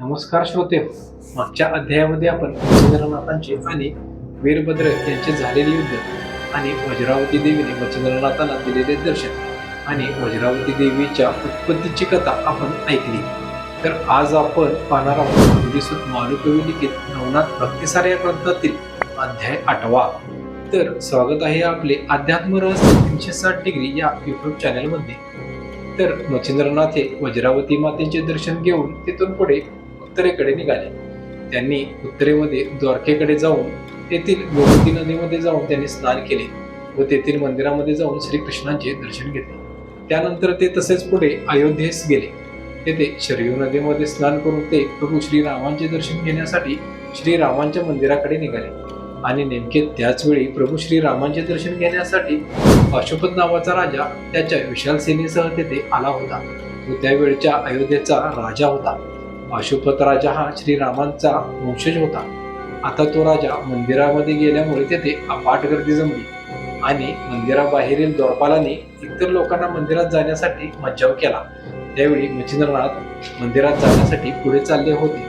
नमस्कार श्रोते मागच्या अध्यायामध्ये आपण मच्छिंद्रनाथांचे आणि वीरभद्र यांचे झालेले युद्ध आणि वज्रावती देवीने मच्छिंद्रनाथांना दिलेले दर्शन आणि वज्रावती देवीच्या उत्पत्तीची कथा आपण ऐकली. तर आज आपण पाहणार आहोत मुलीसूत मानुकवी लिखित नवनाथ भक्तिसार या ग्रंथातील अध्याय आठवा. तर स्वागत आहे आपले अध्यात्म रहस्य तीनशे साठ डिग्री या युट्यूब चॅनलमध्ये तर मच्छिंद्रनाथ हे वज्रावती मातेचे दर्शन घेऊन तिथून पुढे उत्तरेकडे निघाले. त्यांनी उत्तरेमध्ये द्वारकेकडे जाऊन तेथील गोमती नदीमध्ये जाऊन त्यांनी स्नान केले व तेथील मंदिरामध्ये जाऊन श्रीकृष्णांचे दर्शन घेतले. त्यानंतर ते तसेच पुढे अयोध्येस गेले. तेथे शरयू नदीमध्ये स्नान करून ते प्रभू श्रीरामांचे दर्शन घेण्यासाठी श्रीरामांच्या मंदिराकडे निघाले आणि नेमके त्याच वेळी प्रभू श्रीरामांचे दर्शन घेण्यासाठी अशोपत नावाचा राजा त्याच्या विशाल सेनेसह तेथे आला होता तो त्यावेळच्या अयोध्येचा राजा होता. अशोपत राजा हा श्रीरामांचा वंशज होता. आता तो राजा मंदिरामध्ये गेल्यामुळे तेथे अपाट गर्दी जमली आणि मंदिराबाहेरील द्वारपालाने इतर लोकांना मंदिरात जाण्यासाठी मज्जाव केला. त्यावेळी मच्छिंद्रनाथ मंदिरात जाण्यासाठी पुढे चालले होते.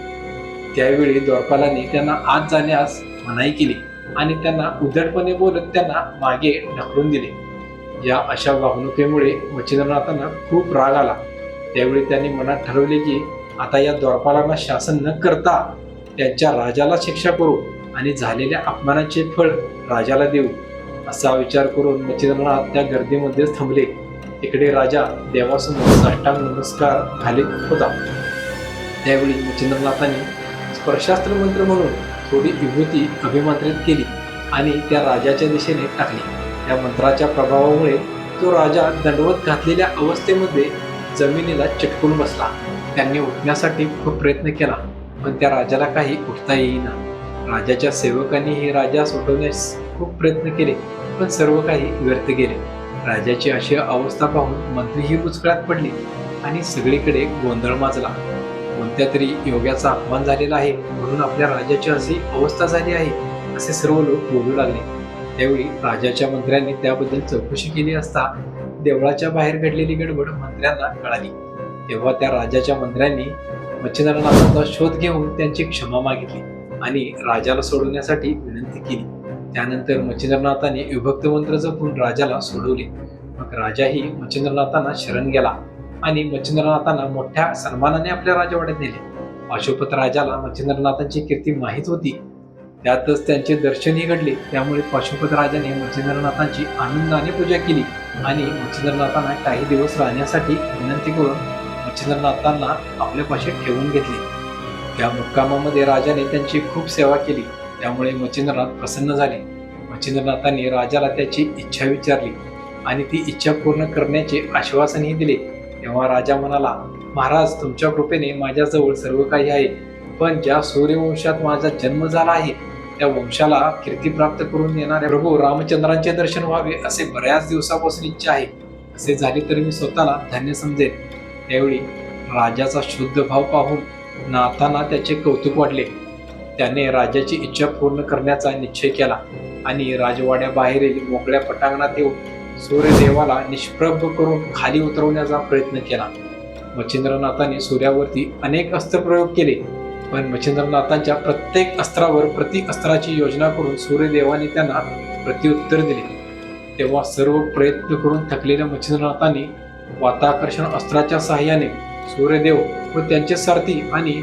त्यावेळी द्वारपालाने त्यांना आत जाण्यास मनाई केली आणि त्यांना उद्धटपणे बोलत त्यांना मागे ढकलून दिले. या अशा वागणुकीमुळे मच्छिंद्रनाथांना खूप राग आला. त्यावेळी त्यांनी मनात ठरवले की आता या द्वारपालांना शासन न करता त्यांच्या राजाला शिक्षा करू आणि झालेल्या अपमानाचे फळ राजाला देऊ असा विचार करून मच्छिंद्रनाथ त्या गर्दीमध्येच थांबले. इकडे राजा देवासमोर साष्टांग नमस्कार घालीत होता. त्यावेळी मच्छिंद्रनाथांनी स्पर्शास्त्र मंत्र म्हणून थोडी विभूती अभिमंत्रित केली आणि त्या राजाच्या दिशेने टाकली. त्या मंत्राच्या प्रभावामुळे तो राजा दंडवत घातलेल्या अवस्थेमध्ये जमिनीला चिटकून बसला. त्यांनी उठण्यासाठी खूप प्रयत्न केला पण त्या राजाला काही उठता येईना. राजाच्या सेवकांनी हे राजा सुटवण्यास खूप प्रयत्न केले पण सर्व काही व्यर्थ गेले. राजाची अशी अवस्था पाहून मंत्रीही मुचकळ्यात पडली आणि सगळीकडे गोंधळ माजला. कोणत्या तरी योग्याचा अपमान झालेला आहे म्हणून आपल्या राजाची अशी अवस्था झाली आहे असे सर्व लोक बोलू लागले. त्यावेळी राजाच्या मंत्र्यांनी त्याबद्दल चौकशी केली असता देवळाच्या बाहेर घडलेली गडबड मंत्र्यांना कळाली. तेव्हा त्या राजाच्या मंत्र्यांनी मच्छिंद्रनाथांचा शोध घेऊन त्यांची क्षमा मागितली आणि राजाला सोडवण्यासाठी विनंती केली. त्यानंतर मच्छिंद्रनाथाने विभक्त मंत्र जपून राजाला सोडवले. मग राजाही मच्छिंद्रनाथांना शरण गेला आणि मच्छिंद्रनाथांना मोठ्या सन्मानाने आपल्या राजवाड्यात नेले. पाशुपत राजाला मच्छिंद्रनाथांची कीर्ती माहीत होती. त्यातच त्यांचे दर्शनही घडले त्यामुळे पाशुपत राजाने मच्छिंद्रनाथांची आनंदाने पूजा केली आणि मच्छिंद्रनाथांना काही दिवस राहण्यासाठी विनंती करून मच्छिंद्रनाथांना आपल्यापाशी ठेवून घेतले. त्या मुक्कामामध्ये राजाने त्यांची खूप सेवा केली. त्यामुळे मच्छिंद्रनाथ प्रसन्न झाले. मच्छिंद्रनाथांनी राजाला त्याची इच्छा विचारली आणि ती इच्छा पूर्ण करण्याचे आश्वासनही दिले. तेव्हा राजा म्हणाला महाराज तुमच्या कृपेने माझ्याजवळ सर्व काही आहे पण ज्या सूर्यवंशात माझा जन्म झाला आहे त्या वंशाला कीर्ती प्राप्त करून देणाऱ्या प्रभू रामचंद्रांचे दर्शन व्हावे असे बऱ्याच दिवसापासून इच्छा आहे. असे झाले तर मी स्वतःला धन्य समजेल त्यावेळी राजाचा शुद्ध भाव पाहून नाथांना त्याचे कौतुक वाटले. त्याने राजाची इच्छा पूर्ण करण्याचा निश्चय केला आणि राजवाड्याबाहेरील मोकळ्या पटांगणात येऊन सूर्यदेवाला निष्प्रभ करून खाली उतरवण्याचा प्रयत्न केला. मच्छिंद्रनाथाने सूर्यावरती अनेक अस्त्रप्रयोग केले पण मच्छिंद्रनाथांच्या प्रत्येक अस्त्रावर प्रति अस्त्राची योजना करून सूर्यदेवाने त्यांना प्रत्युत्तर दिले. तेव्हा सर्व प्रयत्न करून थकलेल्या मच्छिंद्रनाथांनी वाताकर्षण अस्त्राच्या सहाय्याने सूर्यदेव व त्यांचे सारथी आणि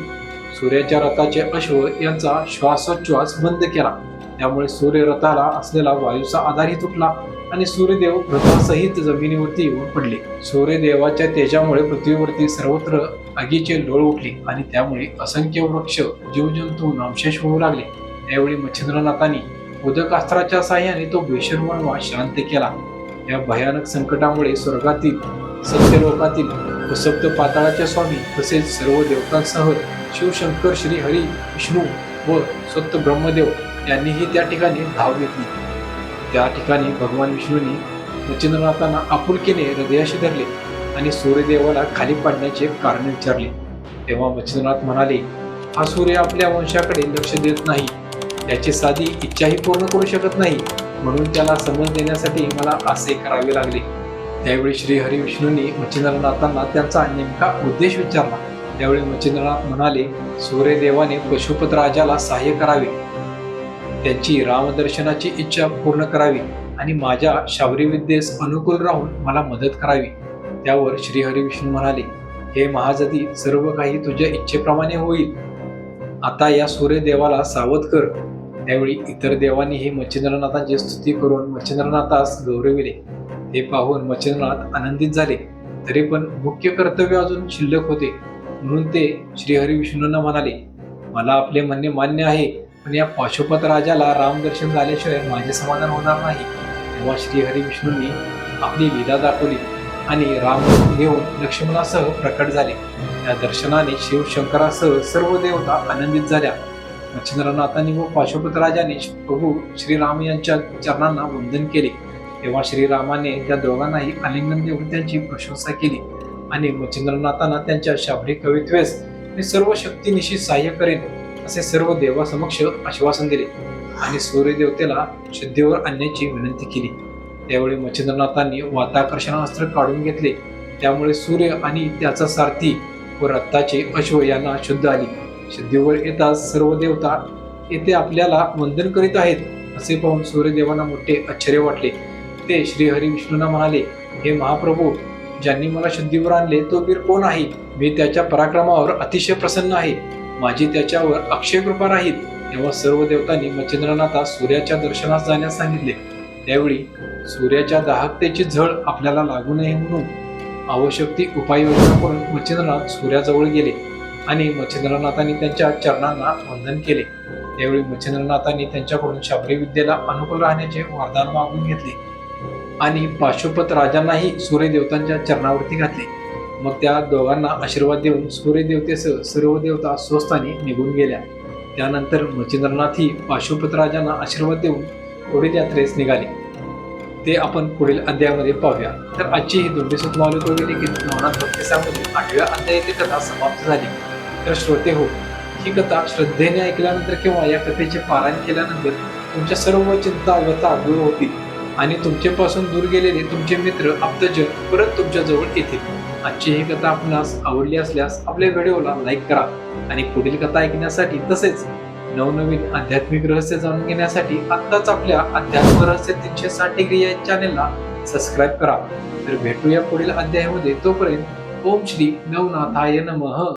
सूर्याच्या रथाचे अश्व यांचा श्वासोच्छ्वास बंद केला. त्यामुळे सूर्य रथाला असलेला वायूचा आधारही तुटला आणि सूर्यदेव रथासहित जमिनीवरती येऊन पडले. सूर्यदेवाच्या तेजामुळे पृथ्वीवरती सर्वत्र आगीचे लोळ उठले आणि त्यामुळे असंख्य वृक्ष जीवजंतू नामशेष होऊ लागले. त्यावेळी मच्छिंद्रनाथांनी उदकास्त्राच्या साह्याने तो भीषण वणवा शांत केला. या भयानक संकटामुळे स्वर्गातील सत्यलोकातील व सप्त पाताळाचे स्वामी तसेच सर्व देवतांसह शिवशंकर श्री हरी विष्णू व सत्य ब्रह्मदेव यांनीही त्या ठिकाणी धाव घेतली. त्या ठिकाणी भगवान विष्णूंनी मच्छिंद्रनाथांना आपुलकीने हृदयाशी धरले आणि सूर्यदेवाला खाली पाडण्याचे कारण विचारले. तेव्हा मच्छिंद्रनाथ म्हणाले हा सूर्य आपल्या वंशाकडे लक्ष देत नाही. त्याची साधी इच्छाही पूर्ण करू शकत नाही. म्हणून त्याला समज देण्यासाठी मला असे करावे लागले. त्यावेळी श्री हरिविष्णूंनी मच्छिंद्रनाथांना त्यांचा नेमका उद्देश विचारला. त्यावेळी मच्छिंद्रनाथ म्हणाले सूर्यदेवाने पशुपत राजाला सहाय्य करावे. त्यांची रामदर्शनाची इच्छा पूर्ण करावी आणि माझ्या शाबरीविद्येस अनुकूल राहून मला मदत करावी. त्यावर श्री हरिविष्णू म्हणाले हे महाजती सर्व काही तुझ्या इच्छेप्रमाणे होईल. आता या सूर्यदेवाला सावध कर. त्यावेळी इतर देवांनीही मच्छिंद्रनाथांची स्तुती करून मच्छिंद्रनाथास गौरविले. हे पाहून मच्छिंद्रनाथ आनंदित झाले. तरी पण मुख्य कर्तव्य अजून शिल्लक होते म्हणून ते श्रीहरी विष्णूंना म्हणाले मला आपले म्हणणे मान्य आहे पण या पाशुपत राजाला रामदर्शन झाल्याशिवाय माझे समाधान होणार नाही. तेव्हा श्रीहरी विष्णूंनी आपली लीला दाखवली आणि राम घेऊन लक्ष्मणासह प्रकट झाले. या दर्शनाने शिवशंकरासह सर्व देवता आनंदित झाल्या. मच्छिंद्रनाथांनी व पाशुपत राजाने प्रभू श्रीराम यांच्या चरणांना वंदन केले. तेव्हा श्रीरामाने त्या दोघांनाही आलिंगन देऊन त्यांची प्रशंसा केली. आणि मच्छिंद्रनाथांना त्यांच्या शाबरी कवित्वेस मी सर्व शक्तीनिशी सहाय्य करेन असे सर्व देवासमक्ष आश्वासन दिले. आणि सूर्यदेवतेला शुद्धीवर आणण्याची विनंती केली. त्यावेळी मच्छिंद्रनाथांनी वाताकर्षणास्त्र काढून घेतले. त्यामुळे सूर्य आणि त्याचा सारथी व रत्ताचे अश्व यांना शुद्ध आली. शुद्धीवर येताच सर्व देवता येथे आपल्याला वंदन करीत आहेत असे पाहून सूर्यदेवांना मोठे आश्चर्य वाटले. ते श्रीहरी विष्णूंना म्हणाले हे महाप्रभू ज्यांनी मला शुद्धीवर आणले तो वीर कोण आहे? मी त्याच्या पराक्रमावर अतिशय प्रसन्न आहे. माझी त्याच्यावर अक्षय कृपा राहील. तेव्हा सर्व देवतांनी मच्छिंद्रनाथा सूर्याच्या दर्शनास जाण्यास सांगितले. त्यावेळी सूर्याच्या दाहकतेची झळ आपल्याला लागू नये म्हणून आवश्यक ती उपाययोजना करून मच्छिंद्रनाथ सूर्याजवळ गेले आणि मच्छिंद्रनाथांनी त्यांच्या चरणांना वंदन केले. त्यावेळी मच्छिंद्रनाथांनी त्यांच्याकडून शबरी विद्येला अनुकूल राहण्याचे वरदान मागून घेतले. आणि पाशुपत राजांनाही सूर्यदेवतांच्या चरणावरती घातले. मग त्या दोघांना आशीर्वाद देऊन सूर्यदेवतेसह सर्व देवता स्वस्थानी निघून गेल्या. त्यानंतर मच्छिंद्रनाथही पाशुपत राजांना आशीर्वाद देऊन पुढील यात्रेस निघाले. ते आपण पुढील अध्यायामध्ये पाहूया. तर आजची ही दोंडेसुत कवी लिखित नवनाथ भक्तिसामध्ये आठव्या अध्यायाची कथा समाप्त झाली. तर श्रोते हो ही कथा श्रद्धेने ऐकल्यानंतर किंवा या कथेचे पारायण केल्यानंतर तुमच्या सर्व चिंता व्यथा दूर होतील. आणि तुमच्यापासून दूर गेलेले तुमचे मित्र आप्तजन परत तुमच्या जवळ येतील. आजची ही कथा आपणास आवडली असल्यास आपल्या व्हिडिओला लाईक करा आणि पुढील कथा ऐकण्यासाठी तसेच नवनवीन आध्यात्मिक रहस्य जाणून घेण्यासाठी आत्ताच आपल्या अध्यात्म रहस्य तीनशे साठ डिग्री या चॅनेलला सबस्क्राईब करा. तर भेटूया पुढील अध्यायामध्ये. तोपर्यंत ओम श्री नवनाथाय नमः.